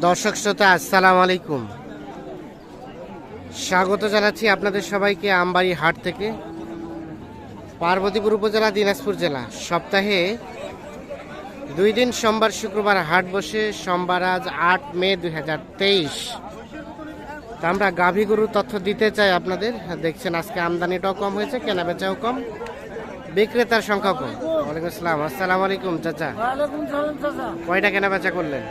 দর্শক শ্রোতা আসসালামু আলাইকুম। স্বাগত জানাচ্ছি আপনাদের সবাইকে আমবাড়ি হাট থেকে। পার্বতীপুর উপজেলা দিনাজপুর জেলা। সপ্তাহে দুই দিন সোমবার শুক্রবার হাট বসে। সোমবার আজ আট মে দুই হাজার তেইশ। তা আমরা গাভী গরুর তথ্য দিতে চাই আপনাদের। দেখছেন আজকে আমদানিটাও কম হয়েছে কেনা বেচাও কম। বিক্রেতার সংখ্যা কম। ওয়ালাইকুম আসসালাম। আসসালামু আলাইকুম চাচা। কয়টা কেনা বেচা করলেন?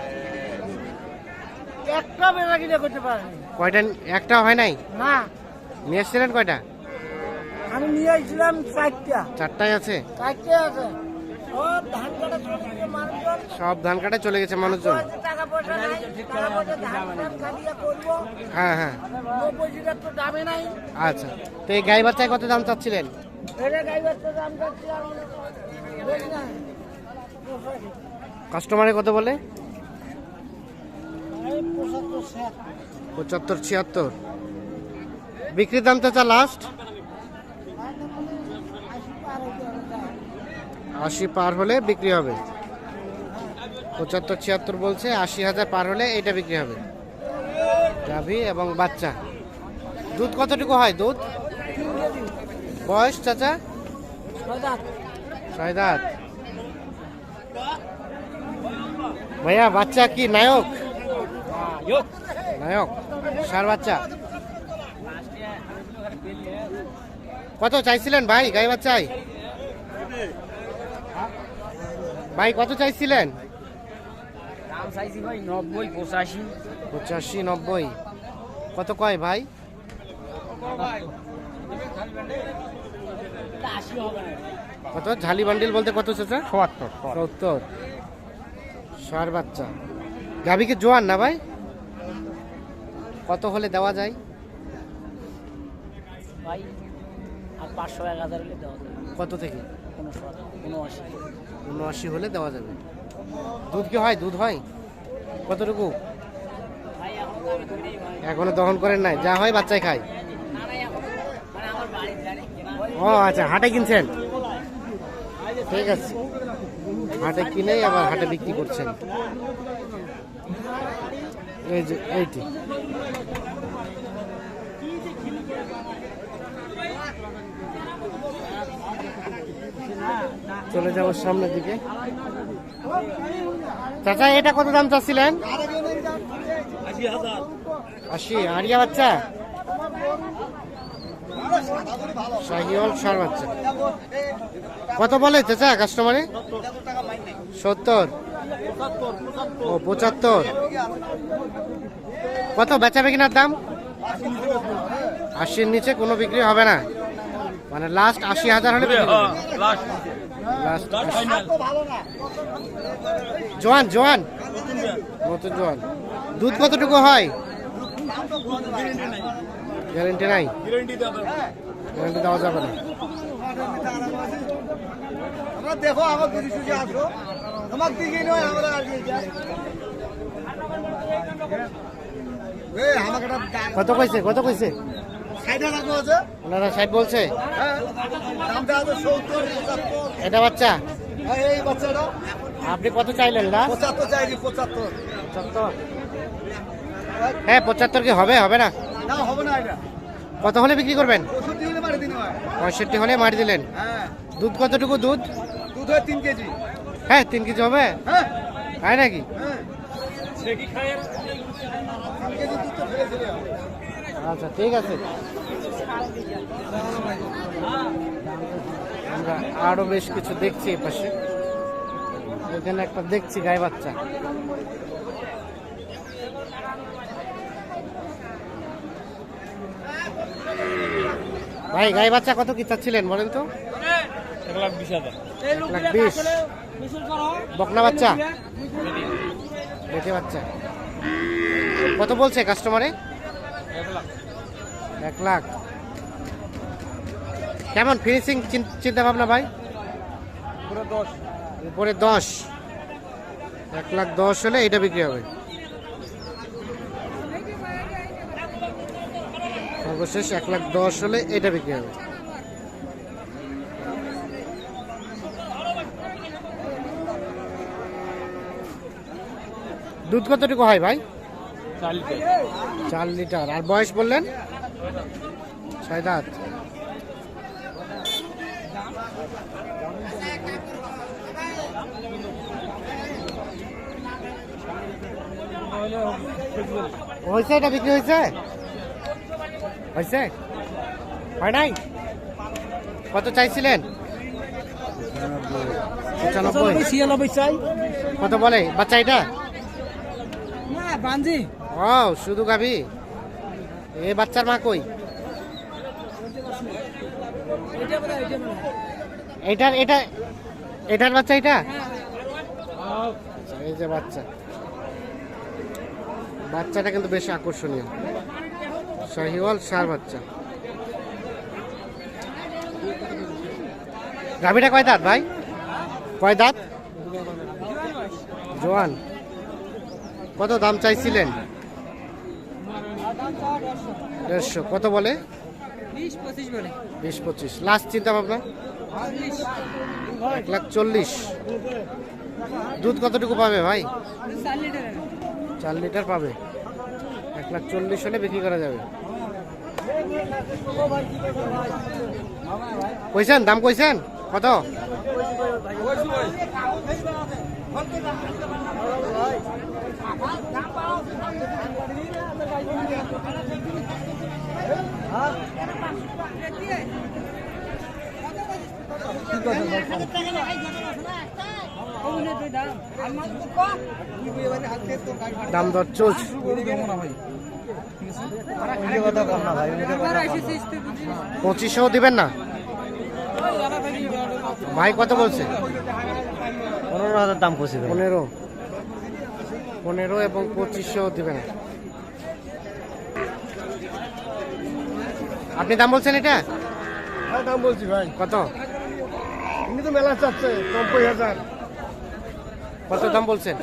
একটা বেড়া কিনে করতে পারেনি। কয়টা? একটা হয় নাই? না। নিয়ে এসছিলেন কয়টা? আমি নিয়ে আসছিলাম চারটা। চারটায় আছে? চারটে আছে। সব ধান কাটা চলে গেছে মানুষজন। হ্যাঁ হ্যাঁ। আচ্ছা। তো এই গাই বাচ্চায় কত দাম চাচ্ছিলেন? কাস্টমারে কত বলে? পঁচাত্তর, ছিয়াত্তর। বিক্রির দাম চাচা লাস্ট আশি পার হলে বিক্রি হবে। পঁচাত্তর, ছিয়াত্তর বলছে, আশি হাজার পার হলে এটা বিক্রি হবে। গাভী এবং বাচ্চা। দুধ কতটুকু হয় দুধ? বয়স চাচা? ছয় দাঁত। ভাইয়া, বাচ্চা কি নায়ক? নায়ক সার বাচ্চা। কত চাইছিলেন ভাই গাই বাচ্চাই ভাই কত চাইছিলেন? ভাই নব্বই পঁচাশি। পঁচাশি নব্বই। কত কয় ভাই? কত? ঝালি বান্ডিল বলতে কত চাচা সত্তর সত্তর। সার বাচ্চা। গাভী কি জোয়ান না ভাই? কত হলে দেওয়া যায়? ভাই আর পাঁচশো এক হাজার হলে দেওয়া যাবে। কত থেকে? উনআশি। হলে দেওয়া যাবে। দুধ কি হয়? দুধ হয়? কতটুকু? এখন দহন করেন নাই? যা হয় বাচ্চাই খায়। মানে ও আচ্ছা হাটে কিনছেন? ঠিক আছে। হাটে কিনে আবার হাটে বিক্রি করছেন। এই যে, এইটি। চলে যাব সামনের দিকে। চাচা, এটা কত দাম চাচ্ছিলেন? আশি, আরিয়া বাচ্চা? বাচ্চা। কত বলে চাচা কাস্টমারে সত্তর। ও, পঁচাত্তর। কত বেচাবে কিনার দাম? আশির নিচে কোনো বিক্রি হবে না। মানে লাস্ট আশি হাজার হলে জোয়ান জোয়ান। নতুন জোয়ান। দুধ কতটুকু হয়? গ্যারেন্টি নাই? গ্যারেন্টি দেওয়া যাবে না। আমরা দেখো আমার দিদি সুজি আসো আমার দিকে নয় আমরা কত কইছে কত কইছে? ওনারা ষাট বলছে? হ্যাঁ এটা বাচ্চা? হ্যাঁ, আপনি কত চাইলেন লাস্ট পঁচাত্তর চাইছি পঁচাত্তর। পঁচাত্তর। হ্যাঁ পঁচাত্তর কি হবে হবে না না না? কত হলে বিক্রি করবেন? পঁয়ষট্টি হলে মারি দিলেন। হ্যাঁ। দুধ কতটুকু দুধ? দুধ হয় তিন কেজি। হ্যাঁ তিন কেজি হবে? হ্যাঁ। নাকি? হ্যাঁ। আচ্ছা ঠিক আছে। আমরা আরও বেশ কিছু দেখছি এই পাশে এখানে একটা দেখছি গায়ে বাচ্চা। ভাই গাই বাচ্চা কত কি চাচ্ছিলেন বলেন তো? এক লাখ বিশ বকনা বাচ্চা? বেটে বাচ্চা। কত বলছে কাস্টমারে এক লাখ। কেমন ফিনিশিং চিন্তা ভাবনা ভাই? দশ। উপরে দশ। এক লাখ দশ হলে এটা বিক্রি হবে। সর্বশেষ এক লাখ দশ হলে এটা বিক্রি হবে। দুধ কতটুকু হয় ভাই? চার লিটার। আর বয়স বললেন? ছয় দাঁত। হয়েছে এটা বিক্রি হয়েছে? হয়েছে? হয় নাই? কত চাইছিলেন? পঁচানব্বই। ছিয়ানব্বই চাই। কত বলে? বাচ্চা এটা? না ও শুধু গাবি এ বাচ্চার মা কই? এটার এটা এটার বাচ্চা এটা? আচ্ছা, এই যে বাচ্চা। বাচ্চাটা কিন্তু বেশ আকর্ষণীয়। শাহিওয়াল সার বাচ্চা। গাভিটা কয় দাঁত ভাই? কয় দাঁত? জোয়ান। কত দাম চাইছিলেন? দেড়শো। কত বলে? বিশ পঁচিশ লাস্ট চিন্তা ভাবনা? এক লাখ চল্লিশ। দুধ কতটুকু পাবে ভাই? চার লিটার পাবে। লাখ চল্লিশ হলে বিক্রি করা যাবে। কইছেন? দাম কইছেন? কত? দাম দর চলছে পঁচিশশো দিবেন না? ভাই কত বলছে? পনেরো হাজার দাম পড়ছে পনেরো। পনেরো এবং পঁচিশশো দিবেন আপনি দাম বলছেন এটা? হ্যাঁ দাম বলছি ভাই। কত? এমনি তো মেলা চাচ্ছে নব্বই হাজার। কত দাম বলছেন?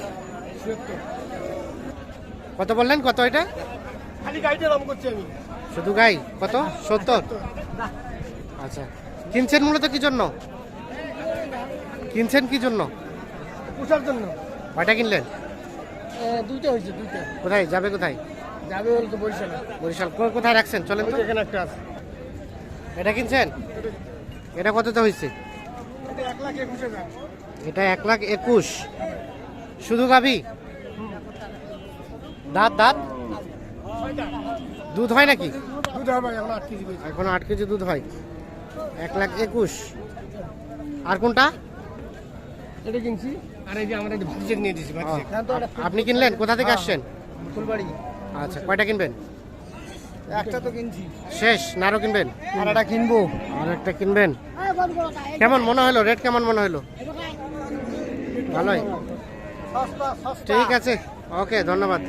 কত বললেন? কত এটা? খালি গাড়িটা দাম করছি আমি। শুধু গাই? কত? সত্তর? আচ্ছা। কিনছেন মূলত কি জন্য? কিনছেন কি জন্য? পোষার জন্য। কয়টা কিনলেন? দুইটা হয়েছে দুইটা। কোথায়? যাবে কোথায়? যাবে বলতে বরিশালে। বরিশাল। কো- কোথায় রাখছেন? চলেন তো। এখানে একটা আছে। এটা কিনছেন? এটা কততে হয়েছে? এটা এক লাখ একুশ এটা এক লাখ একুশ। শুধু গাবি দাঁত দাঁত? দুধ হয় নাকি? এখন আট কেজি দুধ হয়। এক লাখ একুশ। আর কোনটা? এটা কিনছি। আর এই যে আমরা এই নিয়ে দিয়েছি আপনি কিনলেন? কোথা থেকে আসছেন? ফুলবাড়ি। আচ্ছা কয়টা কিনবেন? একটা তো কিনছি। শেষ না আরও কিনবেন? আর একটা কিনবো। আর একটা কিনবেন? কেমন মনে হলো? রেট কেমন মনে হলো? ভালোই। ঠিক আছে। ওকে ধন্যবাদ।